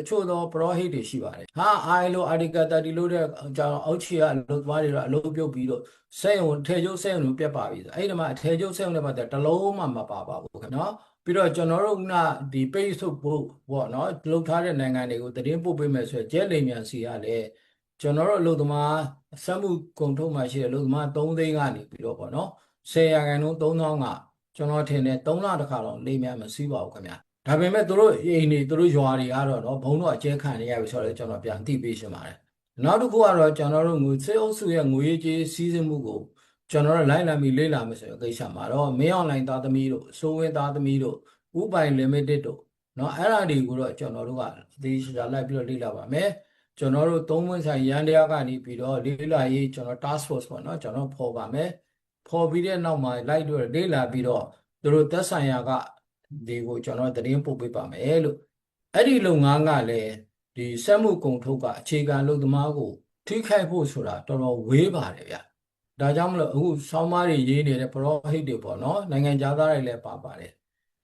တချို့သောပရောဟိတ်တွေရှိပါတယ်ဟာအိုင်လိုအာဒီကာတာဒီလိုတဲ့ကြောင့်အောက်ချီကအလုပ်သမားတွေတော့အလုပ်ပြုတ်ပြီးတော့စက်ရုံထေကျုပ်စက်ရုံတွေပြတ်ပါပြီဆိုအဲ့ဒီမှာအထေကျုပ်စက်ရုံတွေမှာတလုံးမှမပါပါဘူးခင်ဗျနော်ပြီးတော့ကျွန်တော်တို့ကဒီ page ထုတ်ဖို့ပေါ့နော်လုပ်ထားတဲ့နိုင်ငံတွေကိုသတင်းပို့ပေးမယ်ဆိုရင်ကျဲလိမ်မြန်စီကလည်းကျွန်တော်တို့အလုပ်သမားစက်မှုကုန်ထုတ်မှရှိတဲ့အလုပ်သမား3သိန်းကနေပြီးတော့ပေါ့နော်10ရာခိုင်နှုန်း3000ကကျွန်တော်ထင်တယ်3လတစ်ခါတော့လိမ်မြန်မစီးပါဘူးခင်ဗျ ဒါပေမဲ့တို့အိမ်တွေတို့ရွာတွေကတော့နော်ဘုံတော့အကျဲခံနေရပြီဆိုတော့ကျွန်တော်ပြန်သိပေးရှင်ပါတယ်နောက်တစ်ခုကတော့ကျွန်တော်တို့ငွေစေအုပ်စုရဲ့ငွေရေးကြေးစီးဆင်းမှုကို ကျွန်တော်တို့လိုက်လာပြီးလေ့လာမယ်ဆိုရင်ကိစ္စမှာတော့မင်းအွန်လိုင်းသားသမီးတို့စိုးဝင်းသားသမီးတို့ဥပိုင် limited တို့เนาะအဲ့ဒါတွေကိုတော့ကျွန်တော်တို့ကအသေးချာလိုက်ပြီးတော့လေ့လာပါမယ်ကျွန်တော်တို့သုံးဝန်ဆိုင်ရန်တရားကနေပြီးတော့လေ့လာရေးကျွန်တော် task force ပေါ့เนาะကျွန်တော်ဖော်ပါမယ်ဖော်ပြီးတဲ့နောက်မှာလိုက်တော့လေ့လာပြီးတော့သူတို့သက်ဆိုင်ရာက ဒီကိုကျွန်တော်သတင်းပို့ပေးပါမယ်လို့အဲ့ဒီလုပ်ငန်းကလည်းဒီစက်မှုကုန်ထုတ်ကအခြေခံလုပ်သမားကိုထိခိုက်ဖို့ဆိုတာတော်တော်ဝေးပါတယ်ဗျဒါကြောင့်မလို့အခုဆောင်းပါးတွေရေးနေတဲ့ပရောဟိတ်တွေပေါ့နော်နိုင်ငံခြားသားတွေလည်းပါပါတယ်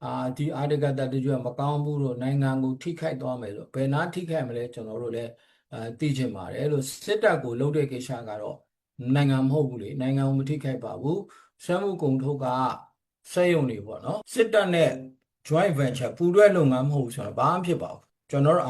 အာဒီအာတကတတကြွမကောင်းဘူးလို့နိုင်ငံကိုထိခိုက်သွားမယ်လို့ဘယ်နာထိခိုက်မလဲကျွန်တော်တို့လည်းအာသိချင်ပါတယ်လို့စစ်တပ်ကိုလုပ်တဲ့ကိစ္စကတော့နိုင်ငံမဟုတ်ဘူးလေနိုင်ငံကိုမထိခိုက်ပါဘူးဆွဲမှုကုန်ထုတ်ကစက်ရုံတွေပေါ့နော်စစ်တပ်နဲ့ joint venture ပူးတွဲလုပ်ငန်းမဟုတ်ဘူးဆိုတော့ဘာမှဖြစ်ပါဘူးကျွန်တော်တို့